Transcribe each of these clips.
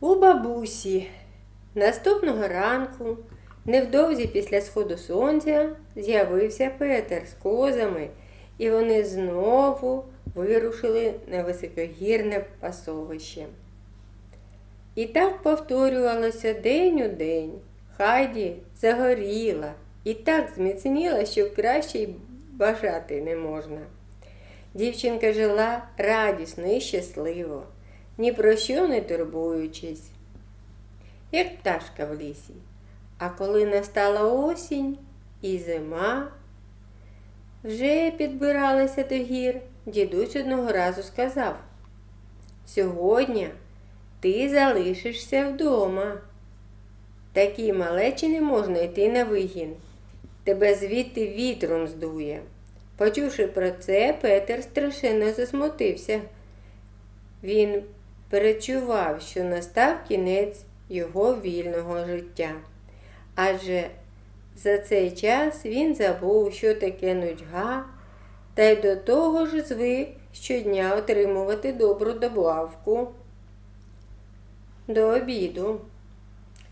У бабусі наступного ранку, невдовзі після сходу сонця, з'явився Петер з козами, і вони знову вирушили на високогірне пасовище. І так повторювалося день у день. Хайді загоріла і так зміцніла, що краще й бажати не можна. Дівчинка жила радісно і щасливо, ні про що не турбуючись, як пташка в лісі. А коли настала осінь і зима, вже підбиралися до гір, дідусь одного разу сказав: Сьогодні ти залишишся вдома. Такій малечі не можна йти на вигін. Тебе звідти вітром здує. Почувши про це, Петер страшенно засмутився. Він перечував, що настав кінець його вільного життя. Адже за цей час він забув, що таке нудьга, та й до того ж звик щодня отримувати добру добавку до обіду.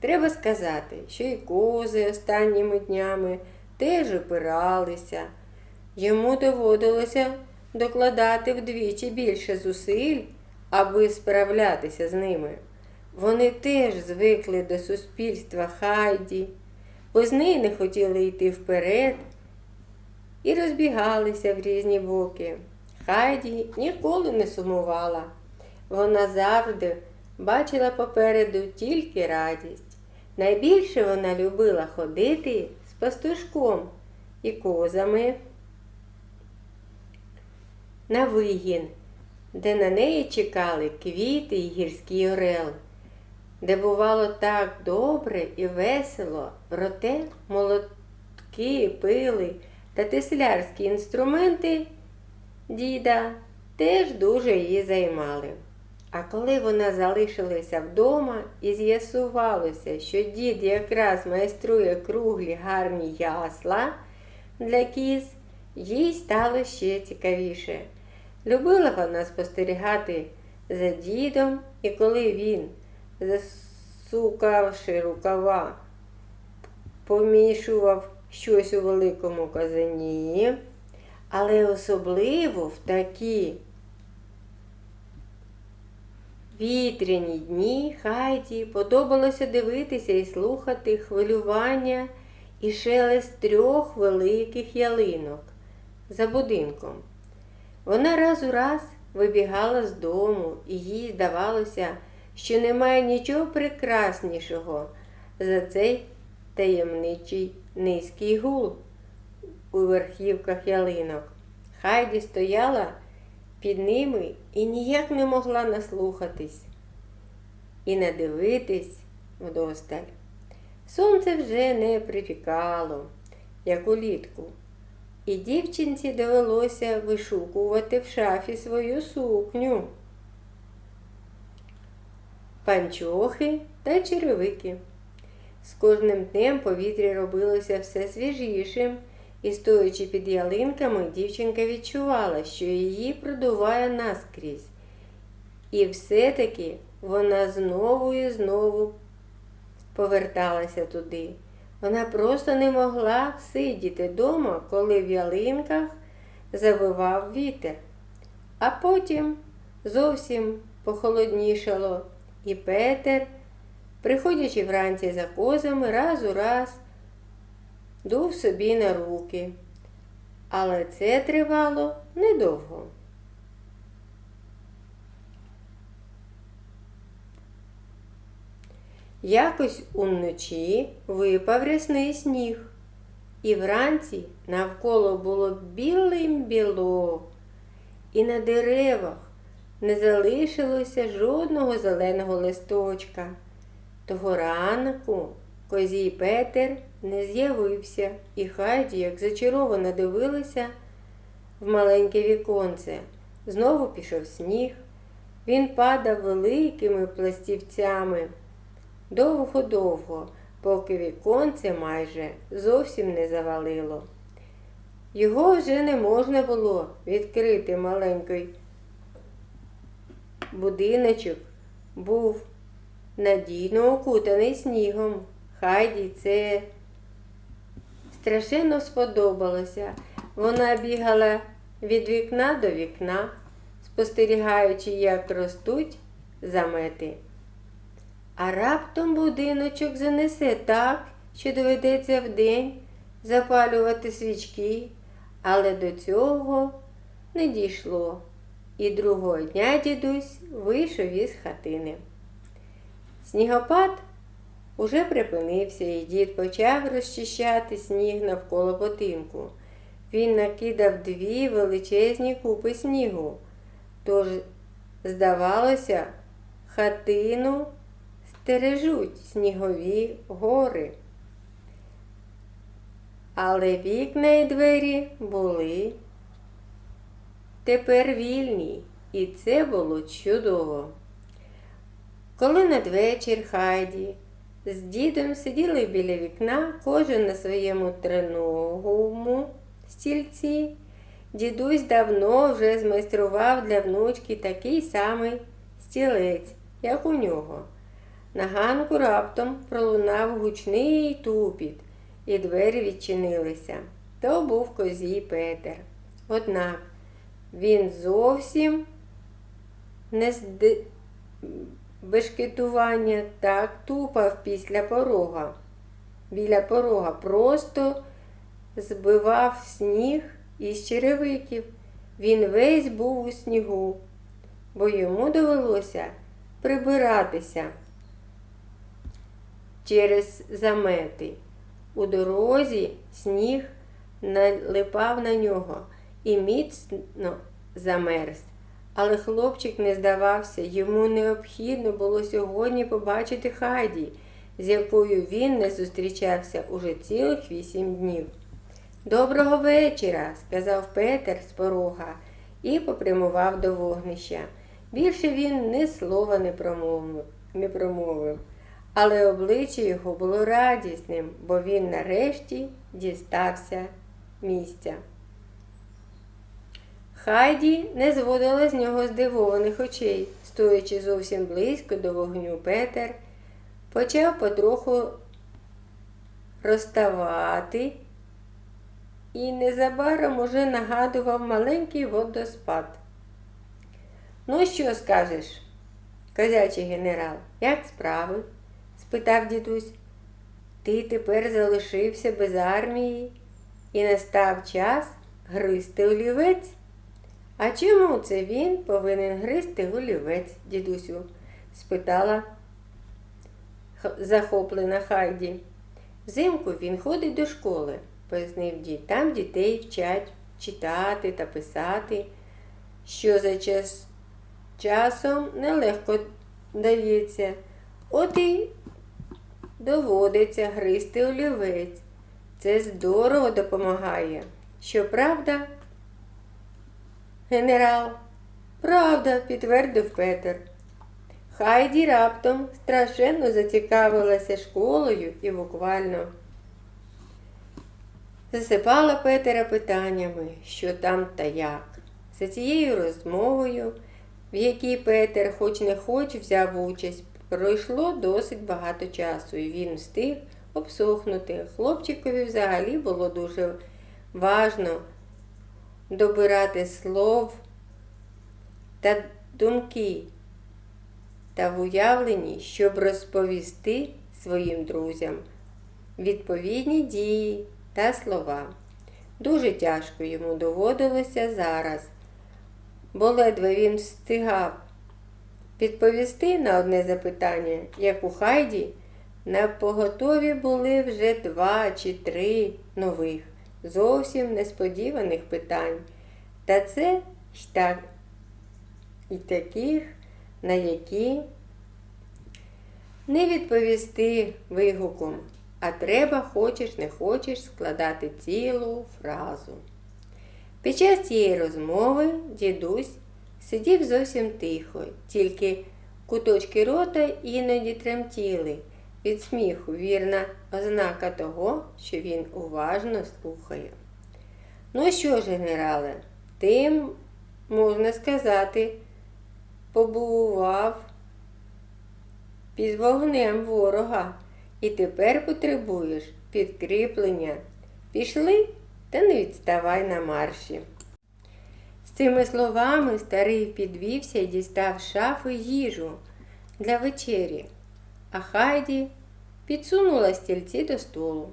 Треба сказати, що і кози останніми днями теж опиралися. Йому доводилося докладати вдвічі більше зусиль, аби справлятися з ними. Вони теж звикли до суспільства Хайді, без неї не хотіли йти вперед і розбігалися в різні боки. Хайді ніколи не сумувала. Вона завжди бачила попереду тільки радість. Найбільше вона любила ходити з пастушком і козами на вигін, де на неї чекали квіти і гірський орел, де бувало так добре і весело, проте молотки, пили та теслярські інструменти діда теж дуже її займали. А коли вона залишилася вдома і з'ясувалося, що дід якраз майструє круглі гарні ясла для кіз, їй стало ще цікавіше. Любила вона спостерігати за дідом, і коли він, засукавши рукава, помішував щось у великому казані, але особливо в такі вітряні дні Хайді подобалося дивитися і слухати хвилювання і шелест трьох великих ялинок за будинком. Вона раз у раз вибігала з дому, і їй здавалося, що немає нічого прекраснішого за цей таємничий низький гул у верхівках ялинок. Хайді стояла під ними і ніяк не могла наслухатись і надивитись вдосталь. Сонце вже не припікало, як улітку, і дівчинці довелося вишукувати в шафі свою сукню, панчохи та черевики. З кожним днем повітря робилося все свіжішим. І, стоячи під ялинками, дівчинка відчувала, що її продуває наскрізь. І все-таки вона знову і знову поверталася туди. Вона просто не могла сидіти вдома, коли в ялинках завивав вітер. А потім зовсім похолоднішало, і Петер, приходячи вранці за козами, раз у раз дув собі на руки. Але це тривало недовго. Якось уночі випав рясний сніг, і вранці навколо було білим біло, і на деревах не залишилося жодного зеленого листочка. Того ранку Козій Петер не з'явився, і Хайді, як зачаровано дивилася в маленьке віконце. Знову пішов сніг. Він падав великими пластівцями довго-довго, поки віконце майже зовсім не завалило. Його вже не можна було відкрити маленький будиночок був надійно окутаний снігом. Хайді це страшенно сподобалося. Вона бігала від вікна до вікна, спостерігаючи, як ростуть замети. А раптом будиночок занесе так, що доведеться вдень запалювати свічки, але до цього не дійшло. І другого дня дідусь вийшов із хатини. Снігопад уже припинився, і дід почав розчищати сніг навколо будинку. Він накидав дві величезні купи снігу. Тож, здавалося, хатину стережуть снігові гори. Але вікна і двері були тепер вільні, і це було чудово. Коли надвечір Хайді з дідом сиділи біля вікна, кожен на своєму триногому стільці, дідусь давно вже змайстрував для внучки такий самий стілець, як у нього. На ганку раптом пролунав гучний тупіт, і двері відчинилися. То був козій Петер. Однак він зовсім не з бешкетування так тупав після порога. Біля порога просто збивав сніг із черевиків. Він весь був у снігу, бо йому довелося прибиратися через замети. У дорозі сніг налипав на нього і міцно замерз. Але хлопчик не здавався, йому необхідно було сьогодні побачити Хайді, з якою він не зустрічався уже цілих вісім днів. Доброго вечора, сказав Петер з порога і попрямував до вогнища. Більше він ні слова не промовив, але обличчя його було радісним, бо він нарешті дістався місця. Хайді не зводила з нього здивованих очей, стоячи зовсім близько до вогню Петер, почав потроху розставати і незабаром уже нагадував маленький водоспад. Ну, що скажеш, козячий генерал, як справи? Спитав дідусь. Ти тепер залишився без армії і настав час гризти олівець? А чому це він повинен гризти олівець, дідусю? спитала захоплена Хайді. Взимку він ходить до школи, пояснив дід. Там дітей вчать читати та писати, що за час часом нелегко дається. От і доводиться гризти олівець. Це здорово допомагає. Щоправда, генерал, правда, підтвердив Петер. Хайді раптом страшенно зацікавилася школою і буквально засипала Петера питаннями, що там та як. За цією розмовою, в якій Петер, хоч не хоч, взяв участь, пройшло досить багато часу, і він встиг обсохнути. Хлопчикові взагалі було дуже важно добирати слов та думки та в уявленні, щоб розповісти своїм друзям відповідні дії та слова. Дуже тяжко йому доводилося зараз, бо ледве він встигав відповісти на одне запитання, як у Хайді, на поготові були вже два чи три нових, зовсім несподіваних питань. Та це й так і таких, на які не відповісти вигуком, а треба, хочеш не хочеш, складати цілу фразу. Під час цієї розмови дідусь сидів зовсім тихо, тільки куточки рота іноді тремтіли від сміху, вірна ознака того, що він уважно слухає. Ну що ж, генерале, ти, можна сказати, побував під вогнем ворога і тепер потребуєш підкріплення. Пішли та не відставай на марші. Цими словами старий підвівся і дістав шафи їжу для вечері, а Хайді підсунула стільці до столу.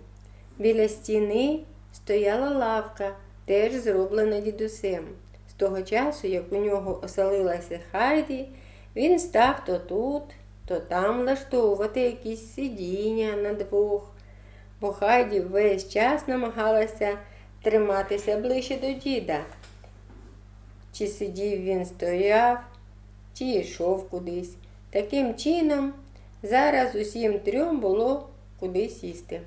Біля стіни стояла лавка, теж зроблена дідусем. З того часу, як у нього оселилася Хайді, він став то тут, то там влаштовувати якісь сидіння на двох, бо Хайді весь час намагалася триматися ближче до діда. Чи сидів він стояв, чи йшов кудись. Таким чином, зараз усім трьом було куди сісти.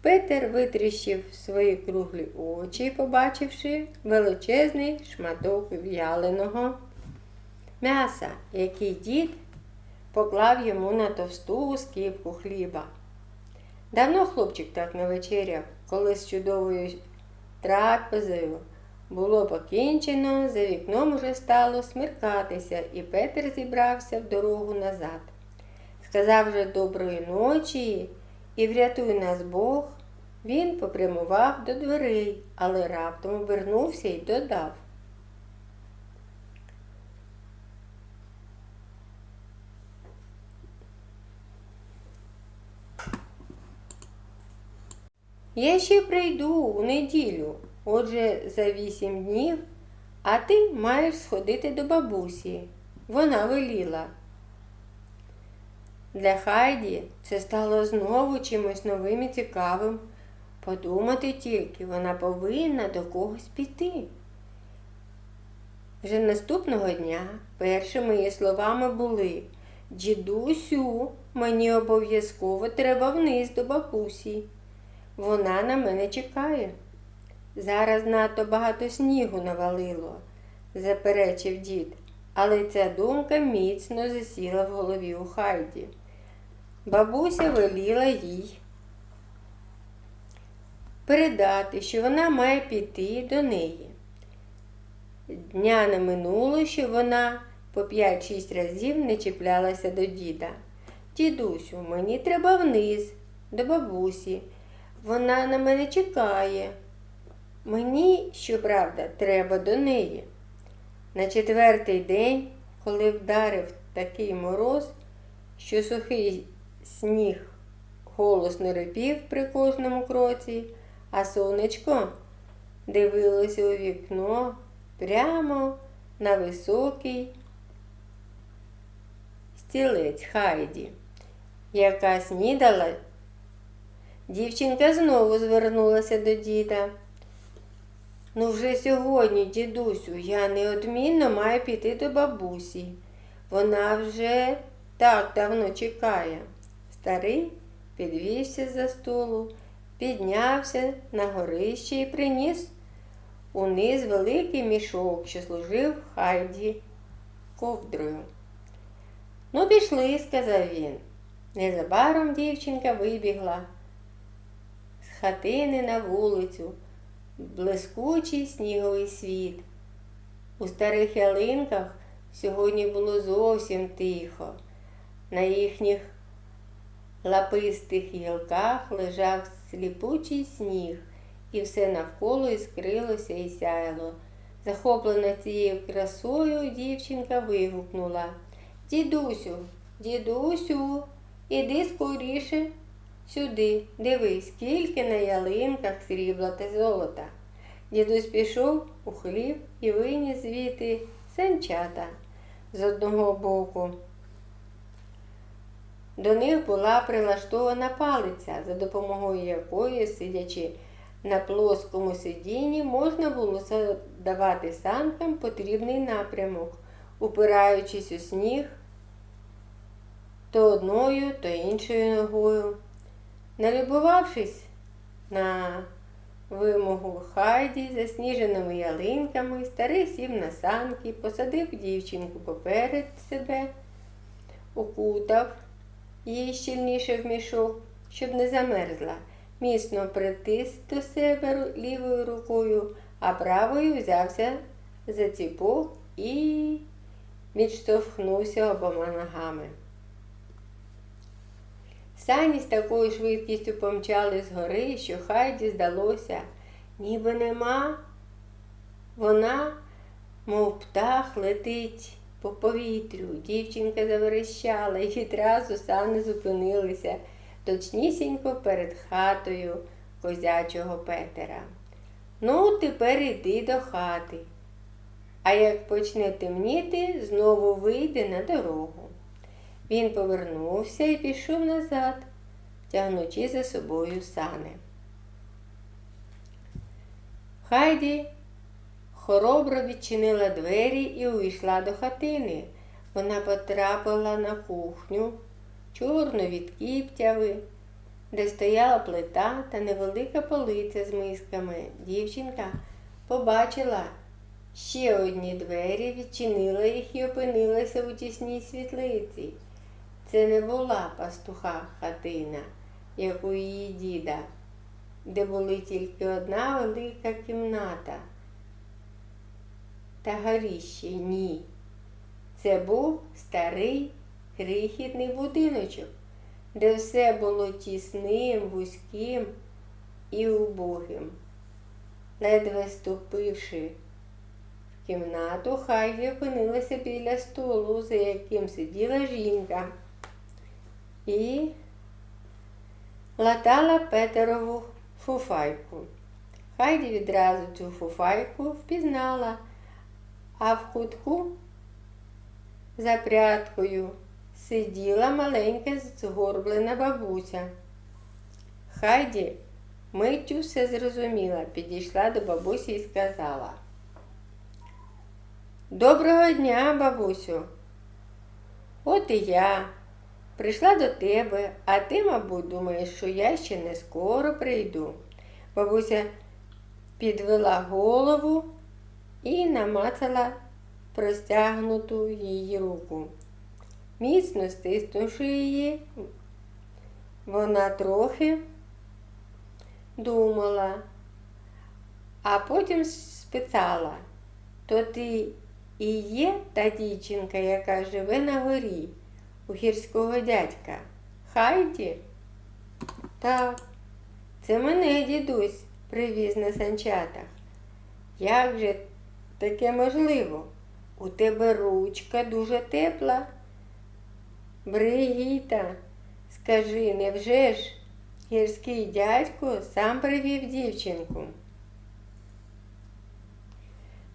Петер витріщив свої круглі очі, побачивши величезний шматок в'яленого м'яса, який дід поклав йому на товсту скипку хліба. Давно хлопчик так не вечеряв, коли з чудовою трапезою було покінчено, за вікном уже стало смеркатися, і Петер зібрався в дорогу назад. Сказав же доброї ночі і врятуй нас Бог, він попрямував до дверей, але раптом обернувся і додав. Я ще прийду у неділю, отже, за вісім днів, а ти маєш сходити до бабусі. Вона веліла. Для Хайді це стало знову чимось новим і цікавим. Подумати тільки, вона повинна до когось піти. Вже наступного дня першими її словами були Дідусю, мені обов'язково треба вниз до бабусі. Вона на мене чекає. Зараз надто багато снігу навалило, заперечив дід, але ця думка міцно засіла в голові у Хайді. Бабуся веліла їй передати, що вона має піти до неї. Дня не минуло, що вона по 5-6 разів не чіплялася до діда. Дідусю, мені треба вниз, до бабусі. Вона на мене чекає. Мені, щоправда, треба до неї. На четвертий день, коли вдарив такий мороз, що сухий сніг голосно рипів при кожному кроці, а сонечко дивилося у вікно прямо на високий стілець Хайді, яка снідала. Дівчинка знову звернулася до діда. Ну, вже сьогодні, дідусю, я неодмінно маю піти до бабусі. Вона вже так давно чекає. Старий підвівся за столу, піднявся на горище і приніс униз великий мішок, що служив Хайді ковдрою. Ну, пішли, сказав він. Незабаром дівчинка вибігла з хатини на вулицю, блискучий сніговий світ. У старих ялинках сьогодні було зовсім тихо. На їхніх лапистих гілках лежав сліпучий сніг, і все навколо іскрилося і сяяло. Захоплена цією красою, дівчинка вигукнула Дідусю, дідусю, іди скоріше сюди, дивись, скільки на ялинках срібла та золота. Дідусь пішов у хліб і виніс звідти санчата з одного боку. До них була прилаштована палиця, за допомогою якої, сидячи на плоскому сидінні, можна було задавати санкам потрібний напрямок, упираючись у сніг то одною, то іншою ногою. Налюбувавшись на вимогу Хайді засніженими ялинками, старий сів на санки, посадив дівчинку поперед себе, укутав її щільніше в мішок, щоб не замерзла, міцно притис до себе лівою рукою, а правою взявся за ціпок і відштовхнувся обома ногами. Сані з такою швидкістю помчали з гори, що Хайді здалося, ніби нема. Вона, мов птах, летить по повітрю. Дівчинка заверещала і відразу сани зупинилися точнісінько перед хатою козячого Петера. Ну, тепер іди до хати. А як почне темніти, знову вийде на дорогу. Він повернувся і пішов назад, тягнучи за собою сани. Хайді хоробро відчинила двері і увійшла до хатини. Вона потрапила на кухню, чорну від кіптяви, де стояла плита та невелика полиця з мисками. Дівчинка побачила ще одні двері, відчинила їх і опинилася у тісній світлиці. Це не була пастуха хатина, як у її діда, де були тільки одна велика кімната. Та горіще ні. Це був старий крихітний будиночок, де все було тісним, вузьким і убогим. Ледве ступивши в кімнату, Хайді опинилася біля столу, за яким сиділа жінка, і латала Петерову фуфайку. Хайді відразу цю фуфайку впізнала, а в кутку за прядкою сиділа маленька згорблена бабуся. Хайді миттю все зрозуміла, підійшла до бабусі і сказала. Доброго дня, бабусю. От і я. Прийшла до тебе, а ти, мабуть, думаєш, що я ще не скоро прийду. Бабуся підвела голову і намацала простягнуту її руку. Міцно стиснувши її, вона трохи думала, а потім спитала, то ти і є та дівчинка, яка живе на горі у гірського дядька. Хайді? Так, це мене дідусь привіз на санчатах. Як же таке можливо? У тебе ручка дуже тепла. Бригіта, скажи, невже ж гірський дядько сам привів дівчинку?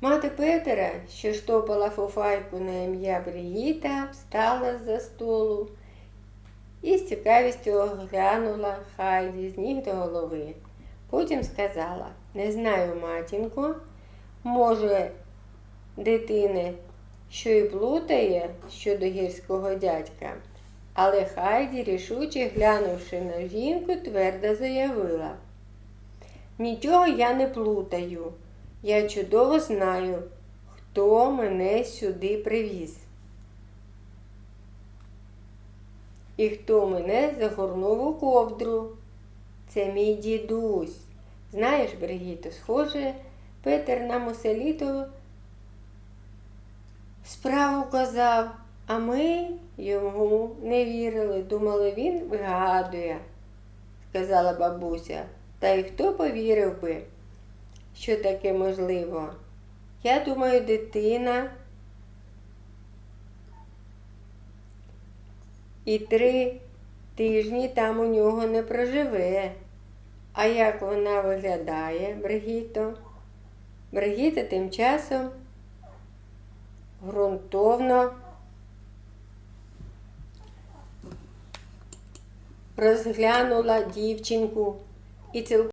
Мати Петера, що штопала фуфайку на ім'я Бригіта, встала з-за столу і з цікавістю оглянула Хайді з ніг до голови. Потім сказала, не знаю, матінко, може, дитини, що й плутає щодо гірського дядька. Але Хайді, рішуче глянувши на жінку, твердо заявила. Нічого я не плутаю. Я чудово знаю, хто мене сюди привіз. І хто мене загорнув у ковдру. Це мій дідусь. Знаєш, Бригіто, схоже, Петер нам усе літо справу казав, а ми йому не вірили. Думали, він вигадує, сказала бабуся. Та й хто повірив би? Що таке можливо. Я думаю, дитина і три тижні там у нього не проживе. А як вона виглядає, Бригіто? Бригіта тим часом ґрунтовно розглянула дівчинку і цілком